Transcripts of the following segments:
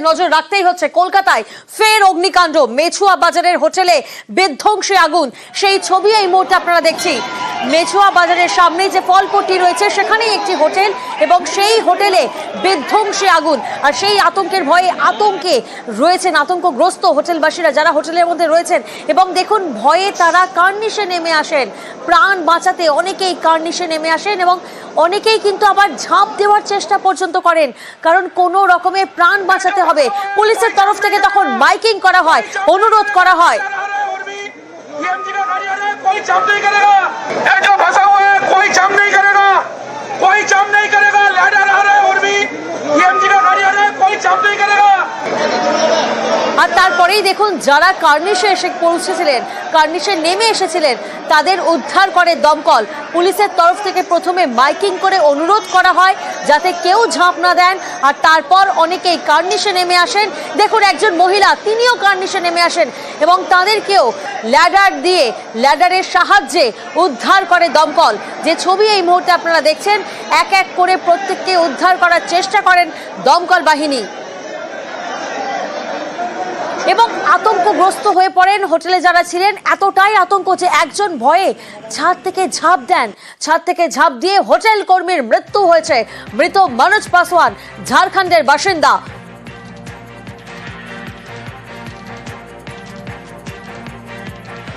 নজর রাখতেই হচ্ছে কলকাতায়। ফের অগ্নিকাণ্ড। মেছুয়া বাজারের হোটেলে বিধ্বংসী আগুন। সেই ছবি এই মুহূর্তে আপনারা দেখছি। মেছুয়া বাজারের সামনে যে ফলপট্টি রয়েছে, সেখানেই একটি হোটেল এবং সেই হোটেলে বিধ্বংসী আগুন। আর সেই আতঙ্কের ভয়ে আতঙ্কে রয়েছেন আতঙ্কগ্রস্ত হোটেলবাসীরা যারা হোটেলের মধ্যে রয়েছেন। এবং দেখুন, ভয়ে তারা কার্নিশে নেমে আসেন। প্রাণ বাঁচাতে অনেকেই কার্নিশে নেমে আসেন এবং অনেকেই কিন্তু আবার ঝাঁপ দেওয়ার চেষ্টা পর্যন্ত করেন, কারণ কোনো রকমের প্রাণ বাঁচাতে হবে। পুলিশের তরফ থেকে তখন মাইকিং করা হয়, অনুরোধ করা হয়। আর তারপরেই দেখুন, যারা কার্নিশে এসে পৌঁছেছিলেন, কার্নিশে নেমে এসেছিলেন তাদের উদ্ধার করে দমকল। পুলিশের তরফ থেকে প্রথমে মাইকিং করে অনুরোধ করা হয় যাতে কেউ ঝাঁপ না দেন আর তারপর অনেকেই কার্নিশে নেমে আসেন। দেখুন, একজন মহিলা, তিনিও কার্নিশে নেমে আসেন এবং তাদেরকেও ল্যাডার দিয়ে, ল্যাডারের সাহায্যে উদ্ধার করে দমকল। যে ছবি এই মুহূর্তে আপনারা দেখছেন, এক এক করে প্রত্যেককে উদ্ধার করার চেষ্টা করেন দমকল বাহিনী। এবং আতঙ্কগ্রস্ত হয়ে পড়েন হোটেলে যারা ছিলেন এতটাই আতঙ্ক যে একজন ভয়ে ছাদ থেকে ঝাঁপ দেন ছাদ থেকে ঝাঁপ দিয়ে হোটেল কর্মীর মৃত্যু হয়েছে মৃত মনোজ পাসওয়ান ঝাড়খণ্ডের বাসিন্দা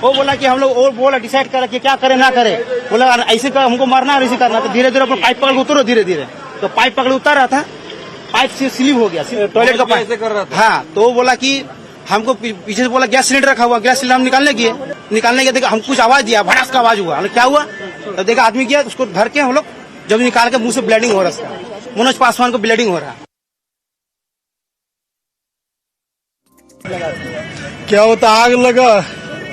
वो बोला कि हम लोग वो बोला डिसाइड करा कि क्या करे ना करे बोला "अरे ऐसे कर, हमको मारना है ऐसे करना तो धीरे धीरे अपन पाइप पकड़ के उतरो धीरे धीरे तो पाइप पकड़ उतर रहा था पाइप से स्लिप हो गया टॉयलेट का पाइप कर रहा था हाँ तो वो बोला कि हमको पीछे से बोला, गैस सिलेंडर रखा हुआ, गैस सिलेंडर हम निकालने गए। निकालने गए, देखा, हम कुछ आवाज़ दिया, भड़ास का आवाज़ हुआ। क्या हुआ? तो देखा, आदमी गया, उसको धर के हम लोग जब निकाल के मुँह से ब्लीडिंग हो रहा था। मनोज पासवान को ब्लीडिंग हो रहा। क्या होता, आग लगा,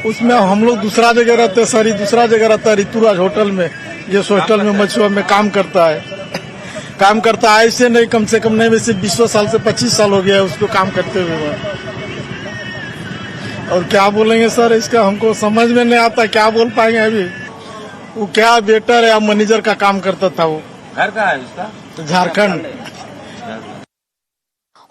उसमें हम लोग दूसरा जगह रहते सरी दूसरा जगह रहता है ऋतुराज होटल में, जिस होटल में मछुआ में काम करता है। काम करता है, ऐसे नहीं, कम से कम नहीं, वैसे बीसों साल से पच्चीस साल हो गया है उसको काम करते हुए। और क्या बोलेंगे सर इसका हमको समझ में नहीं आता क्या बोल पाएँगे अभी? वो क्या बेटर है या मैनेजर का काम करता था वो। घर का है उसका? झारखंड।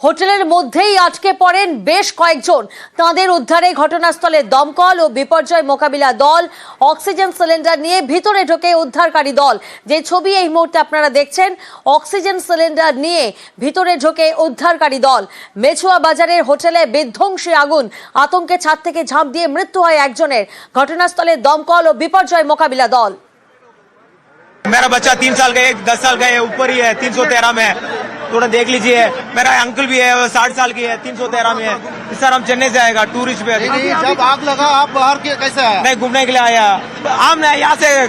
হোটেলের মধ্যেই আটকে পড়েন বেশ কয়েকজন তাঁদের উদ্ধারে ঘটনাস্থলে দমকল ও বিপর্যয় মোকাবিলা দল অক্সিজেন সিলিন্ডার নিয়ে ভিতরে ঢোকে উদ্ধারকারী দল যে ছবি এই মুহূর্তে আপনারা দেখছেন অক্সিজেন সিলিন্ডার নিয়ে ভিতরে ঢোকে উদ্ধারকারী দল মেছুয়া বাজারের হোটেলে বিধ্বংসী আগুন আতঙ্কে ছাদ থেকে ঝাঁপ দিয়ে মৃত্যু হয় একজনের ঘটনাস্থলে দমকল ও বিপর্যয় মোকাবিলা দল मेरा बच्चा तीन साल का एक दस साल का है ऊपर ही है तीन सौ तेरह में है थोड़ा देख लीजिए। मेरा अंकल भी है साठ साल की है तीन सौ तेरह में है। सर हम चेन्नई से आएगा टूरिस्ट पे। अभी जब आग लगा आप बाहर के कैसे आया नहीं घूमने के लिए आया। हम यहाँ से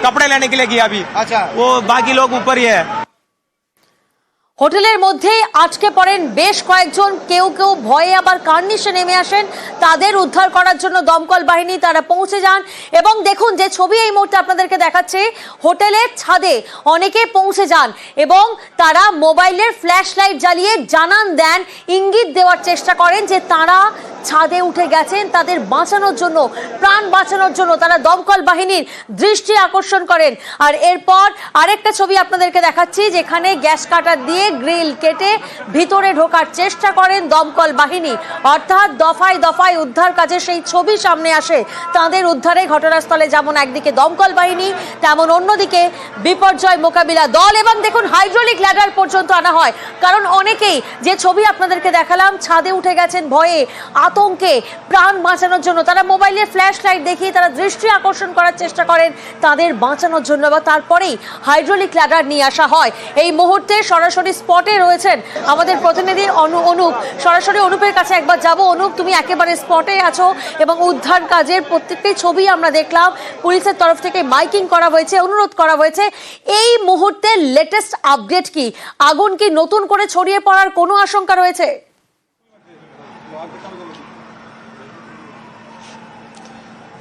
कपड़े लेने के लिए किया अभी। अच्छा। वो बाकी लोग ऊपर ही है। হোটেলের মধ্যেই আটকে পড়েন বেশ কয়েকজন। কেউ কেউ ভয়ে আবার কার্নিশে নেমে আসেন। তাদের উদ্ধার করার জন্য দমকল বাহিনী তারা পৌঁছে যান। এবং দেখুন যে ছবি এই মুহূর্তে আপনাদেরকে দেখাচ্ছে, হোটেলের ছাদে অনেকে পৌঁছে যান এবং তারা মোবাইলের ফ্ল্যাশ লাইট জ্বালিয়ে জানান দেন, ইঙ্গিত দেওয়ার চেষ্টা করেন যে তারা ছাদে উঠে গেছেন, তাদের বাঁচানোর জন্য, প্রাণ বাঁচানোর জন্য তারা দমকল বাহিনীর দৃষ্টি আকর্ষণ করেন। আর এরপর আরেকটা ছবি আপনাদেরকে দেখাচ্ছি, যেখানে গ্যাস কাটার দিয়ে গ্রিল কেটে ভিতরে ঢোকার চেষ্টা করেন দমকল বাহিনী। অর্থাৎ দফায় দফায় উদ্ধার কাজে সেই ছবি সামনে আসে। তাদের উদ্ধারে ঘটনাস্থলে যেমন একদিকে দমকল বাহিনী, তেমন অন্যদিকে বিপর্যয় মোকাবিলা দল। এবং দেখুন, হাইড্রোলিক ল্যাডার পর্যন্ত আনা হয়। কারণ অনেকেই যে ছবি আপনাদেরকে দেখালাম, ছাদে উঠে গেছেন ভয়ে আতঙ্কে প্রাণ বাঁচানোর জন্য। তারা মোবাইলের ফ্ল্যাশ লাইট দেখিয়ে তারা দৃষ্টি আকর্ষণ করার চেষ্টা করেন, তাদের বাঁচানোর জন্য বা তারপরেই হাইড্রোলিক ল্যাডার নিয়ে আসা হয়। এই মুহূর্তে সরাসরি স্পটে রয়েছেন আমাদের প্রতিনিধি অনু, অনুপ। সরাসরি অনুপের কাছে একবার যাব। অনুপ, তুমি একেবারে স্পটে আছো এবং উদ্ধার কাজের প্রত্যেকটি ছবি আমরা দেখলাম। পুলিশের তরফ থেকে মাইকিং করা হয়েছে, অনুরোধ করা হয়েছে। এই মুহূর্তে লেটেস্ট আপডেট কি? আগুন কি নতুন করে ছড়িয়ে পড়ার কোনো আশঙ্কা রয়েছে?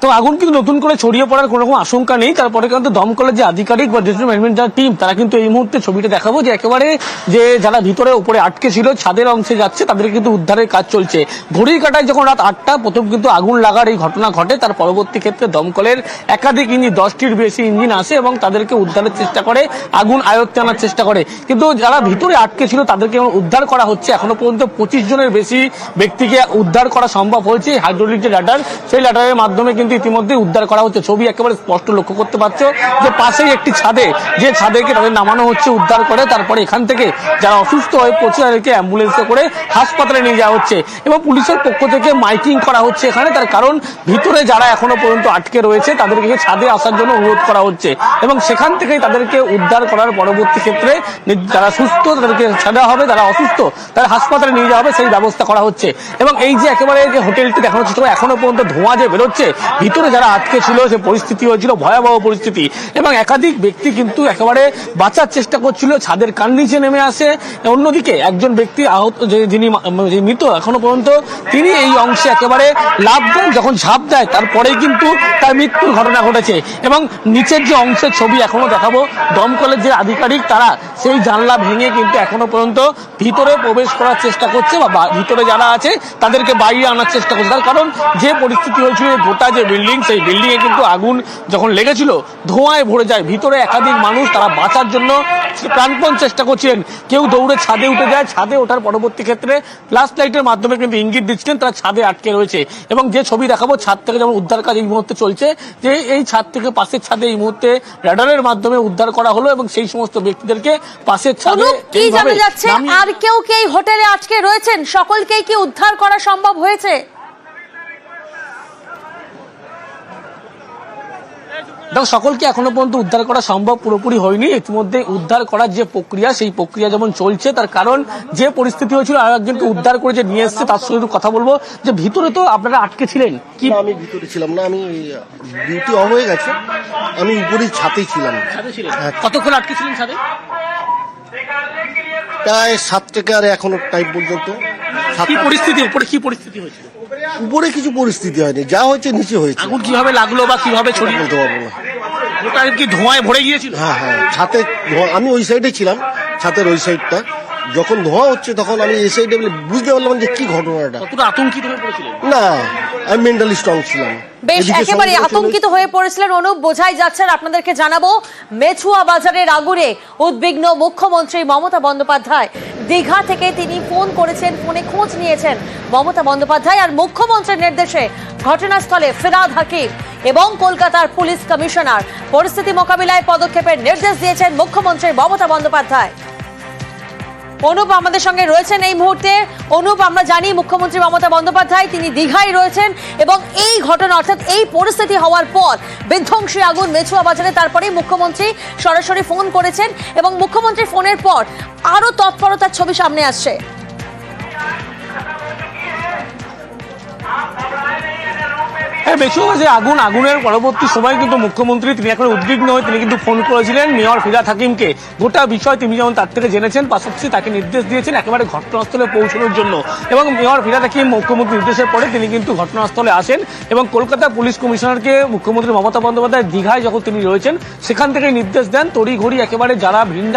তো আগুন কিন্তু নতুন করে ছড়িয়ে পড়ার কোনো রকম আশঙ্কা নেই। তারপরে কিন্তু দমকলের যে আধিকারিক বা ডিজাস্টার ম্যানেজমেন্ট যারা টিম, তারা কিন্তু এই মুহূর্তে ছবিটা দেখাবো যে একেবারে যে যারা ভিতরে উপরে আটকে ছিল, ছাদের অংশে যাচ্ছে তাদের কিন্তু উদ্ধারের কাজ চলছে। ঘড়ির কাটায় যখন রাত আটটা, প্রথম কিন্তু আগুন লাগার এই ঘটনা ঘটে। তার পরবর্তী ক্ষেত্রে দমকলের একাধিক ইঞ্জিন, দশটির বেশি ইঞ্জিন আসে এবং তাদেরকে উদ্ধারের চেষ্টা করে, আগুন আয়ত্তে আনার চেষ্টা করে। কিন্তু যারা ভিতরে আটকে ছিল, তাদেরকে উদ্ধার করা হচ্ছে। এখনও পর্যন্ত পঁচিশ জনের বেশি ব্যক্তিকে উদ্ধার করা সম্ভব হয়েছে। হাইড্রোলিক যে ল্যাডার সেই ল্যাডারের মাধ্যমে কিন্তু ইতিমধ্যে উদ্ধার করা হচ্ছে। ছবি একেবারে স্পষ্ট লক্ষ্য করতে পারছ যে পাশেই একটি ছাদে, যে ছাদেকে তাদের নামানো হচ্ছে, উদ্ধার করে তারপরে এখান থেকে যারা অসুস্থ হয়ে পড়ছে তাদেরকে অ্যাম্বুলেন্সে করে হাসপাতালে নিয়ে যাওয়া হচ্ছে এবং পুলিশের পক্ষ থেকে মাইকিং করা হচ্ছে এখানে। তার কারণ ভিতরে যারা এখনও পর্যন্ত আটকে রয়েছে তাদেরকে ছাদে আসার জন্য অনুরোধ করা হচ্ছে এবং সেখান থেকেই তাদেরকে উদ্ধার করার পরবর্তী ক্ষেত্রে যারা সুস্থ তাদেরকে ছাড়া হবে, যারা অসুস্থ তারা হাসপাতালে নিয়ে যাওয়া হবে, সেই ব্যবস্থা করা হচ্ছে। এবং এই যে একেবারে যে হোটেলটি দেখানো হচ্ছে এখনও পর্যন্ত ধোঁয়া যে বেরোচ্ছে ভিতরে যারা আটকে ছিল সে পরিস্থিতি হয়েছিল, ভয়াবহ পরিস্থিতি। এবং একাধিক ব্যক্তি কিন্তু একেবারে বাঁচার চেষ্টা করছিল, ছাদের কান নিচে নেমে আসে। অন্যদিকে একজন ব্যক্তি আহত যিনি মৃত এখনও পর্যন্ত, তিনি এই অংশে একেবারে লাভ দেন, যখন ঝাঁপ দেয়, তারপরেই কিন্তু তার মৃত্যুর ঘটনা ঘটেছে। এবং নিচের যে অংশের ছবি এখনও দেখাবো দমকলের যে আধিকারিক তারা, সেই জানলা ভেঙে কিন্তু এখনও পর্যন্ত ভিতরে প্রবেশ করার চেষ্টা করছে, বা ভিতরে যারা আছে, তাদেরকে বাইরে আনার চেষ্টা করছে। তার কারণ যে পরিস্থিতি হয়েছিল গোটা যে বিল্ডিং সেই বিল্ডিং এ কিন্তু আগুন যখন লেগেছিল ধোঁয়ায় ভরে যায়। ভিতরে একাধিক মানুষ তারা বাঁচার জন্য প্রাণপণ চেষ্টা করছিলেন। কেউ দৌড়ে ছাদে উঠে যায় ছাদে ওঠার পরবর্তী ক্ষেত্রে ফ্লাশ লাইটের মাধ্যমে কিন্তু ইঙ্গিত দিচ্ছিলেন তারা ছাদে আটকে রয়েছে। এবং যে ছবি দেখাবো ছাদ থেকে যেমন উদ্ধার কাজ এই মুহূর্তে চলছে যে এই ছাদ থেকে পাশের ছাদে এই মুহূর্তে রাডারের মাধ্যমে উদ্ধার করা হলো এবং সেই সমস্ত ব্যক্তিদেরকে পাশের ছাদে অনুপ কি জানা যাচ্ছে? আর কেউ কি এই হোটেলে আটকে রয়েছেন? সকলকেই কি উদ্ধার করা সম্ভব হয়েছে? দেখো সকলকে এখনও পর্যন্ত উদ্ধার করা সম্ভব পুরোপুরি হয়নি। ইতিমধ্যে উদ্ধার করার যে প্রক্রিয়া সেই প্রক্রিয়া যেমন চলছে তার কারণ যে পরিস্থিতি হয়েছিল আর একজনকে উদ্ধার করে যে নিয়ে এসছে তার সঙ্গে কথা বলব। যে ভিতরে তো আপনারা আটকে ছিলেন। কি আমি ভিতরে ছিলাম না আমি ডিউটি অফ হয়ে গেছে। আমি উপরেই ছাতেই ছিলাম। ছাদে কতক্ষণ আটকে ছিলেন ছাদে? প্রায় সাত থেকে আর এখনও টাইম পর্যন্ত। কি পরিস্থিতি উপরে কি পরিস্থিতি হয়েছিল? উপরে কিছু পরিস্থিতি হয়নি যা হয়েছে নিচে হয়েছে। আগুন কীভাবে লাগল বা কীভাবে ছড়িয়ে বলতে পারব না। ওটা কি ধোঁয়ায় ভরে গিয়েছিল? হ্যাঁ হ্যাঁ ছাতে ধোঁয়া- আমি ওই সাইডে ছিলাম ছাতের ওই সাইডটা যখন ধোঁয়া হচ্ছে তখন আমি এই সাইডে বুঝতে পারলাম যে কি ঘটনাটা। কতটা আতঙ্কিত হয়ে পড়েছিলেন? না আমি মেন্টালি স্ট্রং ছিলাম। বেশ একেবারে আতঙ্কিত হয়ে পড়েছিলেন অনুপ বোঝাই যাচ্ছে আর আপনাদেরকে জানাব মেছুয়া বাজারের আগুনে উদ্বিগ্ন মুখ্যমন্ত্রী মমতা বন্দ্যোপাধ্যায়। দীঘা থেকে তিনি ফোন করেছেন ফোনে খোঁজ নিয়েছেন মমতা বন্দ্যোপাধ্যায় আর মুখ্যমন্ত্রীর নির্দেশে ঘটনাস্থলে ফিরাদ হাকিম এবং কলকাতার পুলিশ কমিশনার। পরিস্থিতি মোকাবিলায় পদক্ষেপের নির্দেশ দিয়েছেন মুখ্যমন্ত্রী মমতা বন্দ্যোপাধ্যায়। অনুপ আমাদের সঙ্গে রয়েছেন এই মুহূর্তে। অনুপ, আমরা জানি মুখ্যমন্ত্রী মমতা বন্দ্যোপাধ্যায়, তিনি দীঘায় রয়েছেন এবং এই ঘটনা, অর্থাৎ এই পরিস্থিতি হওয়ার পর বিধ্বংসী আগুন মেছুয়া বাজারে তারপরেই মুখ্যমন্ত্রী সরাসরি ফোন করেছেন এবং মুখ্যমন্ত্রী ফোনের পর আরও তৎপরতার ছবি সামনে আসছে। হ্যাঁ বেশি যে আগুন, আগুনের পরবর্তী সময় কিন্তু মুখ্যমন্ত্রী, তিনি এখন উদ্বিগ্ন হয়ে তিনি কিন্তু ফোন করেছিলেন মেয়র ফিরাদ হাকিমকে গোটা বিষয় তিনি যেমন তার থেকে জেনেছেন, পাশাপাশি তাকে নির্দেশ দিয়েছেন একেবারে ঘটনাস্থলে পৌঁছানোর জন্য। এবং মেয়র ফিরাদ হাকিম মুখ্যমন্ত্রী নির্দেশের পরে তিনি কিন্তু ঘটনাস্থলে আসেন এবং কলকাতা পুলিশ কমিশনারকে মুখ্যমন্ত্রী মমতা বন্দ্যোপাধ্যায় দীঘায় যখন তিনি রয়েছেন, সেখান থেকে নির্দেশ দেন, তড়িঘড়ি একেবারে যারা ভিন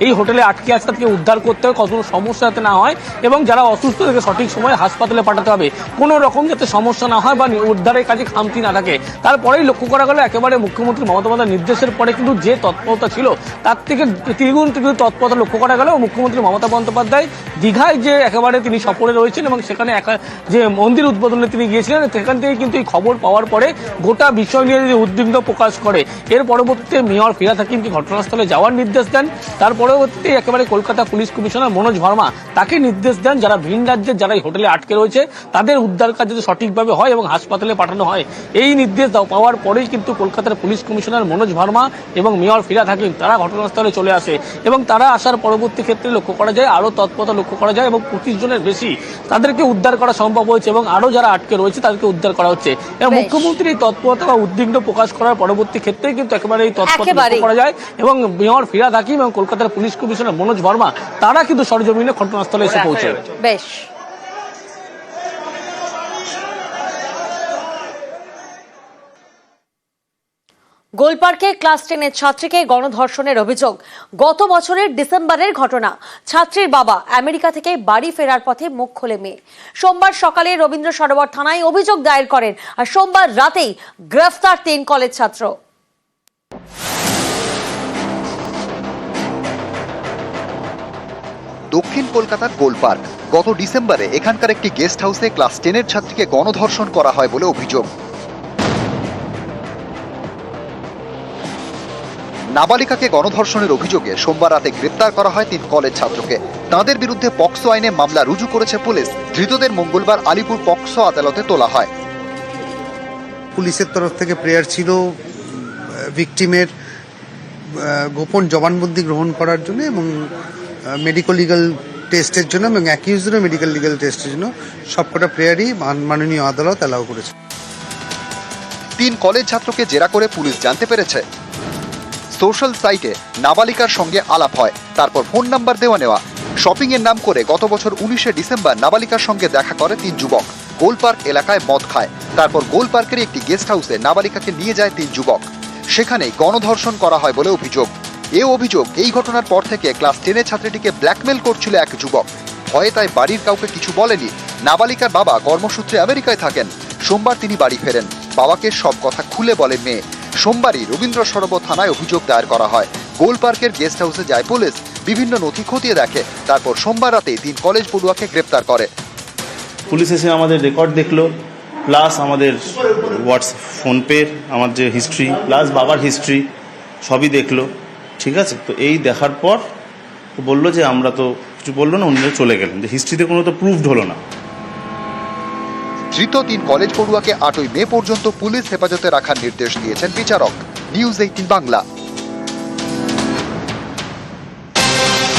এই হোটেলে আটকে আছে তাদেরকে উদ্ধার করতে হবে কত সমস্যা যাতে না হয়। এবং যারা অসুস্থ তাদেরকে সঠিক সময়ে হাসপাতালে পাঠাতে হবে। কোনো রকম যাতে সমস্যা না হয় বা নি- উদ্ধারের কাজে খামতি না থাকে। তারপরেই লক্ষ্য করা গেল, একেবারে মুখ্যমন্ত্রী মমতা বন্দ্যোপাধ্যায় নির্দেশের পরে কিন্তু যে তৎপরতা ছিল, তার থেকে দ্বিগুণ কিন্তু তৎপরতা লক্ষ্য করা গেল। মুখ্যমন্ত্রী মমতা বন্দ্যোপাধ্যায় দীঘায় যে একেবারে তিনি সফরে রয়েছেন এবং সেখানে একা- যে মন্দির উদ্বোধনে তিনি গিয়েছিলেন, সেখান থেকে কিন্তু এই খবর পাওয়ার পরে গোটা বিষয় নিয়ে যে উদ্বিগ্ন প্রকাশ করে, এর পরবর্তীতে মেয়র ফিরাদ হাকিমকে ঘটনাস্থলে যাওয়ার নির্দেশ দেন? তার পরবর্তীতে একেবারে কলকাতা পুলিশ কমিশনার মনোজ ভার্মা তাকে নির্দেশ দেন, যারা ভিন রাজ্যের, যারা এই হোটেলে আটকে রয়েছে, তাদের উদ্ধার কাজ যদি সঠিকভাবে হয় এবং হাসপাতালে পাঠানো হয়। এই নির্দেশ দাও পাওয়ার পরেই কিন্তু কলকাতার পুলিশ কমিশনার মনোজ ভার্মা এবং মেয়র ফিরাদ হাকিম তারা ঘটনাস্থলে চলে আসে এবং তারা আসার পরবর্তী ক্ষেত্রে লক্ষ্য করা যায় আরও তৎপরতা লক্ষ্য করা যায় এবং পঁচিশ জনের বেশি তাদেরকে উদ্ধার করা সম্ভব হয়েছে এবং আরও যারা আটকে রয়েছে তাদেরকে উদ্ধার করা হচ্ছে। এবং বেশ। মুখ্যমন্ত্রী এই তৎপরতা বা উদ্বিগ্ন প্রকাশ করার পরবর্তী ক্ষেত্রে কিন্তু একেবারে এই তৎপরতা লক্ষ্য করা যায় এবং মেয়র ফিরাদ হাকিম এবং কলকাতার পুলিশ কমিশনার মনোজ ভার্মা তারা কিন্তু সরজমিনে ঘটনাস্থলে এসে পৌঁছায়। বেশ। গোলপার্কে ক্লাস টেনের ছাত্রীকে গণধর্ষণের অভিযোগ। গত বছরের ডিসেম্বরের ঘটনা। ছাত্রীর বাবা আমেরিকা থেকে বাড়ি ফেরার পথে মুখ খোলে মেয়ে। সোমবার সকালে রবীন্দ্র সরোবর থানায় অভিযোগ দায়ের করেন আর সোমবার রাতেই গ্রেফতার তিন কলেজ ছাত্র। দক্ষিণ কলকাতার গোল পার্ক গত ডিসেম্বরে এখানকার একটি গেস্ট হাউসে ক্লাস টেনের ছাত্রীকে গণধর্ষণ করা হয় বলে অভিযোগ। নাবালিকাকে গণধর্ষণের অভিযোগে সোমবার রাতে গ্রেপ্তার করা হয় তিন কলেজ ছাত্রকে। তাদের বিরুদ্ধে পক্সো আইনে মামলা রুজু করেছে পুলিশ। ধৃতদের মঙ্গলবার আলিপুর পক্সো আদালতে তোলা হয়। পুলিশের তরফ থেকে প্রেয়ার ছিল ভিকটিমের গোপন জবানবন্দি গ্রহণ করার জন্য এবং মেডিকেল লিগাল টেস্টের জন্য এবং অ্যাকিউজেরও মেডিকেল লিগাল টেস্টের জন্য সবকটা প্রেয়ারই মাননীয় আদালত অ্যালাউ করেছে। তিন কলেজ ছাত্রকে জেরা করে পুলিশ জানতে পেরেছে। সোশ্যাল সাইটে নাবালিকার সঙ্গে আলাপ হয়। তারপর ফোন নাম্বার দেওয়া নেওয়া। শপিং এর নাম করে গত বছর উনিশে ডিসেম্বর নাবালিকার সঙ্গে দেখা করে তিন যুবক। গোল পার্ক এলাকায় মদ খায়। তারপর গোল পার্কের একটি গেস্ট হাউসে নাবালিকাকে নিয়ে যায় তিন যুবক। সেখানেই গণধর্ষণ করা হয় বলে অভিযোগ। এ অভিযোগ এই ঘটনার পর থেকে ক্লাস টেনের ছাত্রীটিকে ব্ল্যাকমেল করছিল এক যুবক। ভয়ে তাই বাড়ির কাউকে কিছু বলেনি। নাবালিকার বাবা কর্মসূত্রে আমেরিকায় থাকেন। সোমবার তিনি বাড়ি ফেরেন। বাবাকে সব কথা খুলে বলে মেয়ে। সোমবারই রবীন্দ্র সরোবর থানায় অভিযোগ দায়ের করা হয়। গোল পার্কের গেস্ট হাউসে যায় পুলিশ, বিভিন্ন নথি খতিয়ে দেখে, তারপর সোমবার রাতে তিন কলেজ পড়ুয়াকে গ্রেপ্তার করে। পুলিশ এসে আমাদের রেকর্ড দেখল, প্লাস আমাদের হোয়াটসঅ্যাপ ফোনপের আমার যে হিস্ট্রি, প্লাস বাবার হিস্ট্রি, সবই দেখল, ঠিক আছে? তো এই দেখার পর বলল যে আমরা তো কিছু বলল না অন্য চলে গেলেন। যে হিস্ট্রিতে কোনো তো প্রুভড হলো না। ধৃত তিন কলেজ পড়ুয়াকে আটই মে পর্যন্ত পুলিশ হেফাজতে রাখার নির্দেশ দিয়েছেন বিচারক। News eighteen Bangla.